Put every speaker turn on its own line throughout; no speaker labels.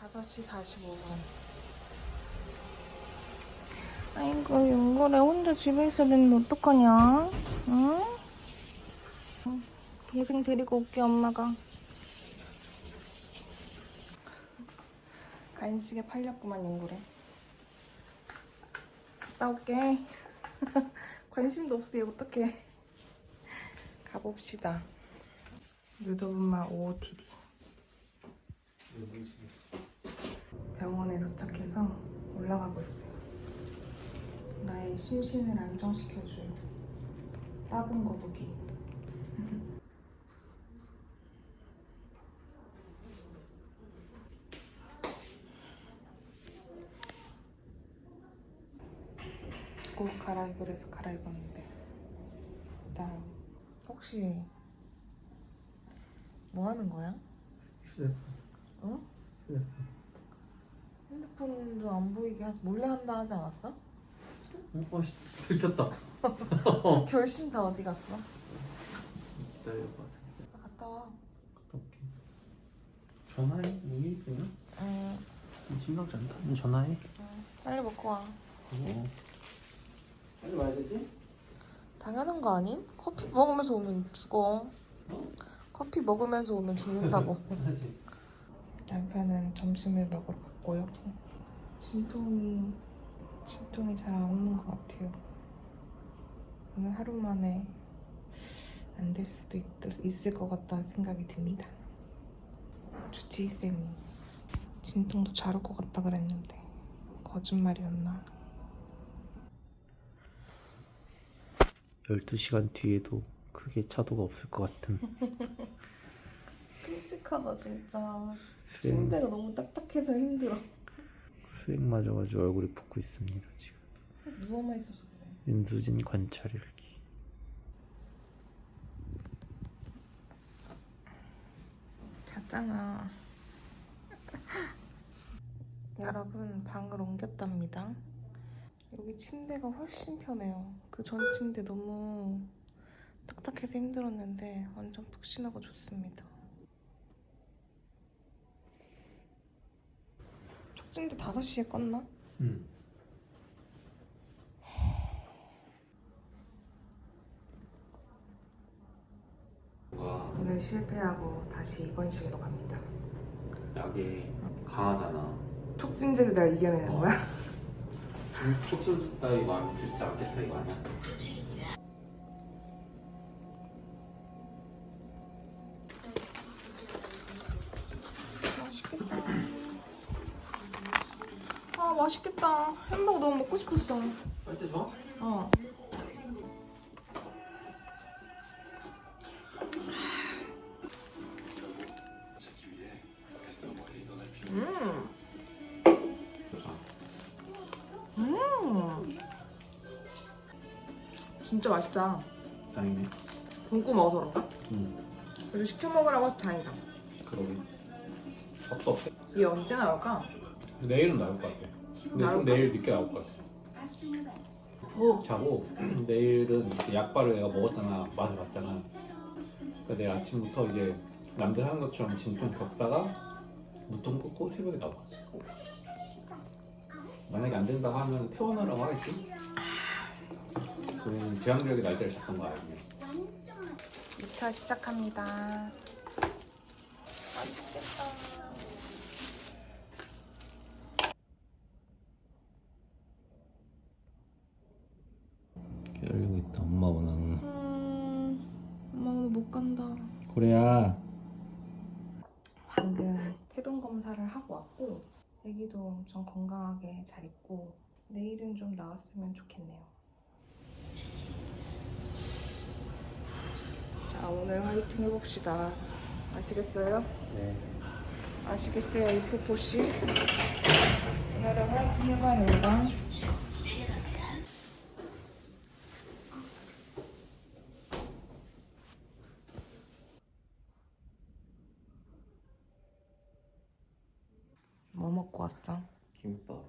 5시 45분. 아이고, 윤거래 혼자 집에 있어야 되는데 어떡하냐? 응? 응, 동생 데리고 올게, 엄마가. 간식에 팔렸구만, 윤거래. 갔다 올게. 관심도 없어, 얘 어떡해. 가봅시다. 유도분마 OOTD. 병원에 도착해서 올라가고 있어요. 나의 심신을 안정시켜줄 따분 거북이. 옷 갈아입으려 해서 갈아입었는데 일단 혹시 뭐 하는 거야? 어? 핸드폰도 안 보이게 하지 몰래 한다 하지 않았어?
어, 씨, 들켰다.
결심 다 어디 갔어?
기다려봐.
아, 갔다 와.
갔다 올게. 전화해. 여기 있으면?
응,
심상치 않다. 응, 전화해.
빨리 먹고 와.
어. 빨리 와야 되지?
당연한 거 아님? 커피 먹으면서 오면 죽어. 커피 먹으면서 오면 죽는다고. 남편은 점심을 먹으러 갔고요. 진통이 진통이 잘 안 오는 것 같아요. 오늘 하루 만에 안 될 수도 있, 있을 것 같다는 생각이 듭니다. 주치의 쌤이 진통도 잘 올 것 같다 그랬는데 거짓말이었나?
12시간 뒤에도 크게 차도가 없을 것 같은
끔찍하다 진짜.
수행,
침대가 너무 딱딱해서 힘들어.
수행 맞아가지고 얼굴이 붓고 있습니다 지금
누워만 있어서 그래.
윤수진 관찰일기
잤잖아. 여러분 방을 옮겼답니다. 여기 침대가 훨씬 편해요. 그 전 침대 너무 딱딱해서 힘들었는데 완전 푹신하고 좋습니다. 촉침대 5시에 껐나?
응와
오늘 실패하고 다시 입원실로 갑니다.
약이 강하잖아
촉진제를 내가 이겨내는 거야?
촉수 따위 많이 듣지 않겠다 이거 아니야?
맛있겠다. 아 맛있겠다. 햄버거 너무 먹고 싶었어.
빨대 줘?
어. 음. 음. 진짜 맛있다.
다행이네
굶고 먹어서 그런가?
응
그래도 시켜 먹으라고 해서 다행이다.
그러게 없어
얘 언제 나올까?
내일은 나올 것 같아. 근데 좀 내일 늦게 나올 것 같아. 푹 자고 내일은 이렇게 약발을 내가 먹었잖아. 맛을 봤잖아. 그러니까 내일 아침부터 이제 남들 하는 것처럼 진통 겪다가 무통 꽂고 새벽에 나와. 만약에 안 된다고 하면 퇴원하라고 하겠지. 저희는 제왕절개 날짜를 잡은 거 아니에요.
2차 시작합니다. 맛있겠다.
기다리고 있다. 엄마 원하는.
음, 엄마 오늘 못
그래야.
방금 태동 검사를 하고 왔고 애기도 엄청 건강하게 잘 있고 내일은 좀 나왔으면 좋겠네요. 자 오늘 화이팅 해봅시다. 아시겠어요?
네.
아시겠어요 이프포 씨? 오늘은 화이팅 해봐야 된다. 뭐 먹고 왔어?
김밥.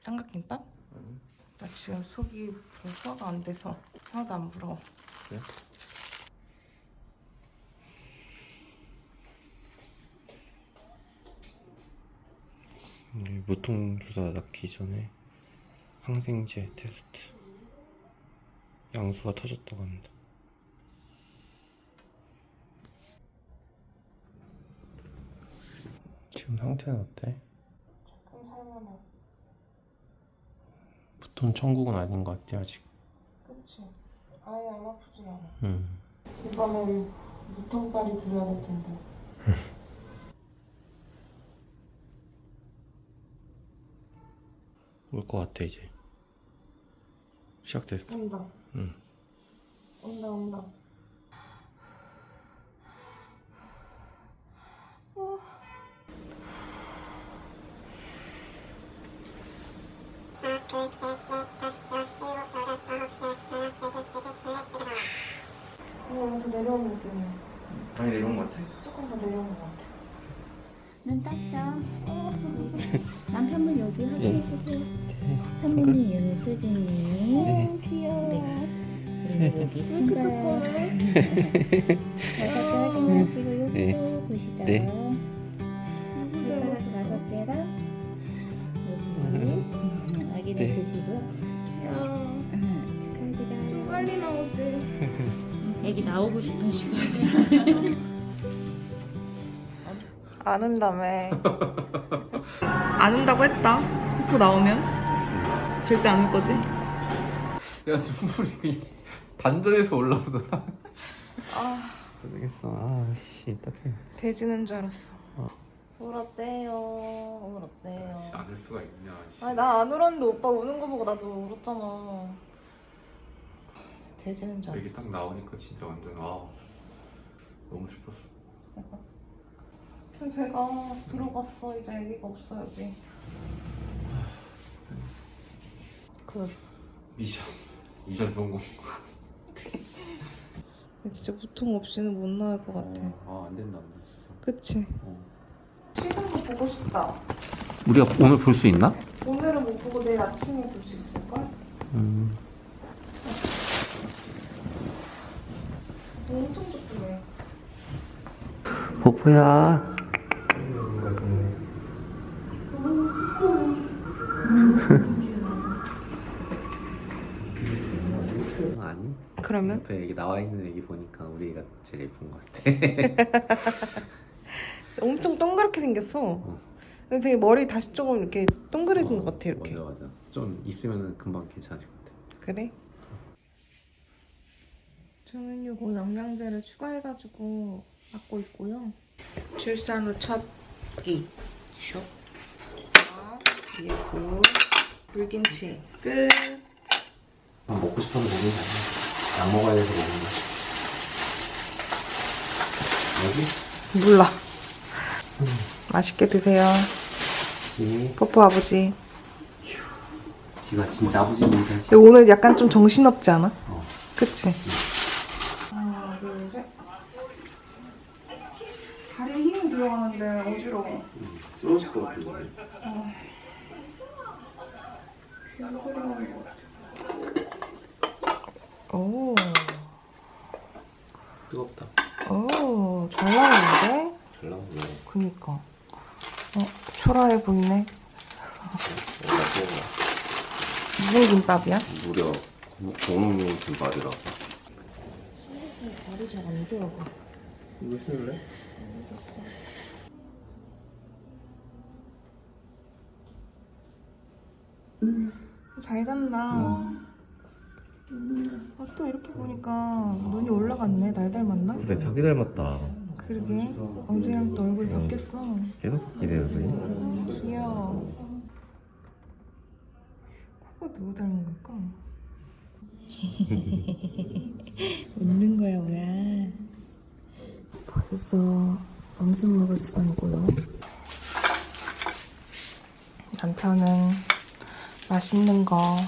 삼각김밥?
아니.
나 지금 속이 별 소화가 안 돼서 하나도 안 불어.
그래?
음, 무통 주사 낳기 전에 항생제 테스트 양수가 터졌다고 합니다. 지금 상태는 어때?
살만해.
무통 천국은 아닌 것 같아 아직.
그치? 아예 안 아프지 않아.
음.
이번엔 무통빨이 들어야 될 텐데.
올 것 같아 이제. 시작됐어.
온다.
응.
온다 온다. 그냥 더 내려오는 느낌이야.
많이 내려온 것 같아.
조금 더 내려온 것 같아.
눈 닦자. 남편분 여기
네.
확인해 주세요. 사모님 윤수진님. 귀여워. 그리고 여기 손가락. 다섯 개 확인하시고 요것도
네.
보시죠.
네. 네.
드시고요. 음, 축하드려요.
빨리 나오지.
아기 나오고 싶은 시간.
안 온다며. 안 온다고 했다. 코 나오면 절대 안 올 거지.
야 눈물이 반전에서 올라오더라.
아
모르겠어. 아씨 딱해.
돼지는 줄 알았어.
울었대요. 울었대요.
안을 수가 있냐. 씨.
아니 나 안 울었는데 오빠 우는 거 보고 나도 울었잖아. 돼지는 줄 알았어.
딱 나오니까 진짜 완전 아 너무 슬펐어.
배가 들어갔어 이제 애기가 없어 여기. 그
미션 미션 성공.
진짜 무통 없이는 못 나올 것 같아.
아안 된다 안 돼, 진짜.
그치?
어.
시즌 거 보고 싶다.
우리가 오늘 볼 수 있나?
오늘은 못 보고 내일 아침에 볼 수 있을걸?
음.
엄청 좋네.
보포야. 아니
그러면?
옆에 여기 나와 있는 애기 보니까 우리 애가 제일 예쁜 것 같아.
동그랗게 생겼어. 근데 되게 머리 다시 조금 이렇게 동그래진 것 같아 이렇게.
맞아 맞아. 좀 있으면 금방 괜찮아질 것 같아.
그래? 저는 요거 영양제를 추가해가지고 맞고 있고요. 출산 후첫 끼. 숍. 밥, 미역국, 물김치. 끝.
먹고 싶어서 먹는 거. 약 먹어야 돼서 먹는 거. 여기?
몰라. 맛있게 드세요.
예.
뽀뽀 아버지.
지가 진짜 아버지 보니까
근데 오늘 약간 좀 정신없지 않아?
어.
그치? 하나, 둘, 셋. 다리에 힘이 들어가는데 어지러워.
쓰러질 것 같은데.
오,
뜨겁다.
오, 잘 나오는데?
잘 나오네.
그니까. 어, 초라해 보이네. 무슨 김밥이야?
무려 공룡 김밥이라.
머리 잘안 들어가.
이거 쓸래?
잘 잔다. 아, 또 이렇게 보니까 눈이 올라갔네. 날 닮았나?
그래 자기 닮았다.
그러게. 어제랑 또 얼굴 바뀌었어.
계속 기대요 그래.
귀여워. 코가 누구 닮은 걸까? 웃는 거야 뭐야? 벌써 점심 먹을 시간이고요. 남편은 맛있는 거.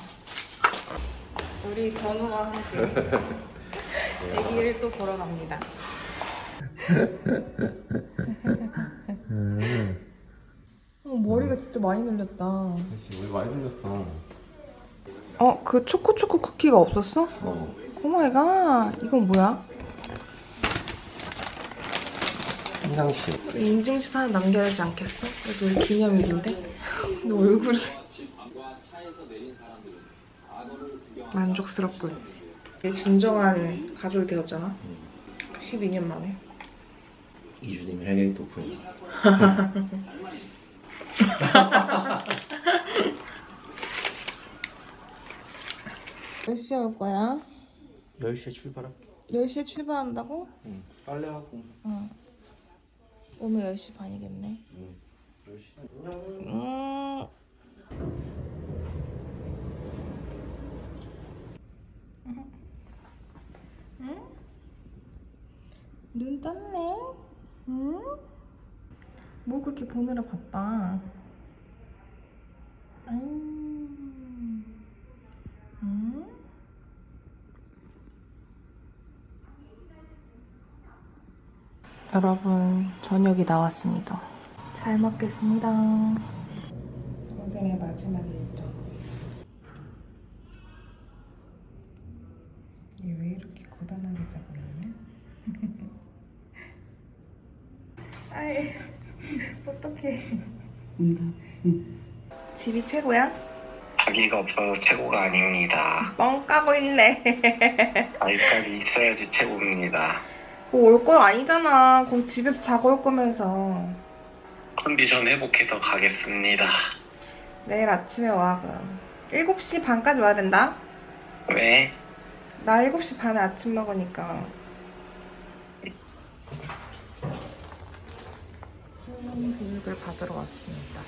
우리 전우와 함께 애기를 또 보러 갑니다. 어, 머리가 진짜 많이 늘렸다.
그렇지 우리 많이 들렸어.
어, 그 초코초코 쿠키가 없었어?
어.
오마이갓, 이건 뭐야?
평상시.
인증샷 하나 남겨야 하지 않겠어? 그래도 우리 기념일인데? 너 얼굴이 만족스럽군. 이게 진정한 가족이 되었잖아. 12년 만에.
이주님이 헬기 돋보니
몇 시에 올 거야?
10시에 출발할게
10시에 출발한다고?
응 빨래하고
응. 오면 10시 반이겠네.
응 10시
음. 응? 눈 떴네? 응? 뭐 그렇게 보느라 바빠? 응? 여러분, 저녁이 나왔습니다. 잘 먹겠습니다. 공생의 마지막 일정. 얘 왜 이렇게 고단하게 자고 있냐? 아이, 어떡해. 집이 최고야?
자기가 없어서 최고가 아닙니다.
뻥 까고 있네.
아이까지 있어야지 최고입니다.
올 거 아니잖아. 거기 집에서 자고 올 거면서.
컨디션 회복해서 가겠습니다.
내일 아침에 와, 그럼. 7시 반까지 와야 된다?
왜?
나 7시 반에 아침 먹으니까. 수능 교육을 받으러 왔습니다.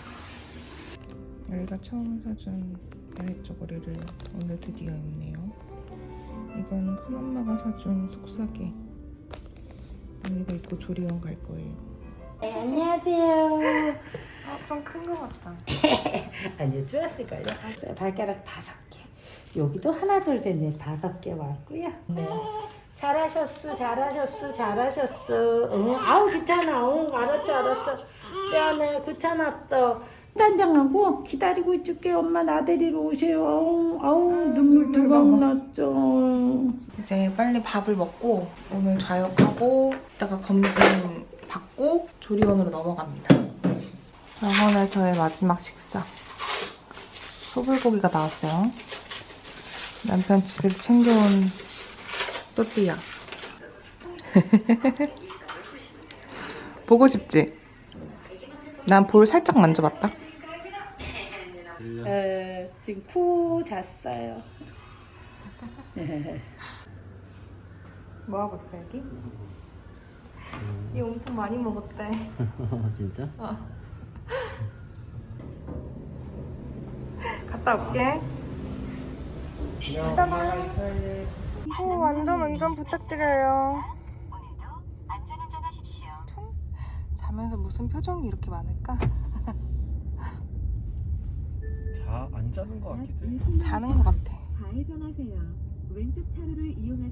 여기가 처음 사준 베레 쪼고리를 오늘 드디어 입네요. 이건 큰엄마가 사준 속삭이. 언니가 입고 조리원 갈 거예요.
네, 안녕하세요.
어, 좀 큰 거 같다.
아니요, 줄었을걸요. 발가락 다섯 개. 여기도 하나, 둘, 셋, 넷, 다섯 개 왔고요. 네. 잘하셨어, 잘하셨어, 잘하셨어. 응, 아우, 귀찮아. 응, 알았어, 알았어. 미안해, 귀찮았어. 단장하고 기다리고 있을게. 엄마 나 데리러 오세요. 아우, 아우 눈물 두방 났죠.
이제 빨리 밥을 먹고 오늘 자역하고 이따가 검진 받고 조리원으로 넘어갑니다. 병원에서의 마지막 식사. 소불고기가 나왔어요. 남편 집에서 챙겨온 또띠아. 보고 싶지? 난 볼 살짝 만져봤다.
어, 지금 푹 잤어요.
뭐 하고 있어 여기? 이 엄청 많이 먹었대.
진짜?
갔다 올게. 이따 봐요. 어, 완전 운전 부탁드려요. 자면서 무슨 표정이 이렇게 많을까?
자, 안 자는 거 같기도 해
자는 것 같아.
좌회전하세요. 왼쪽 차로를 이용하세요.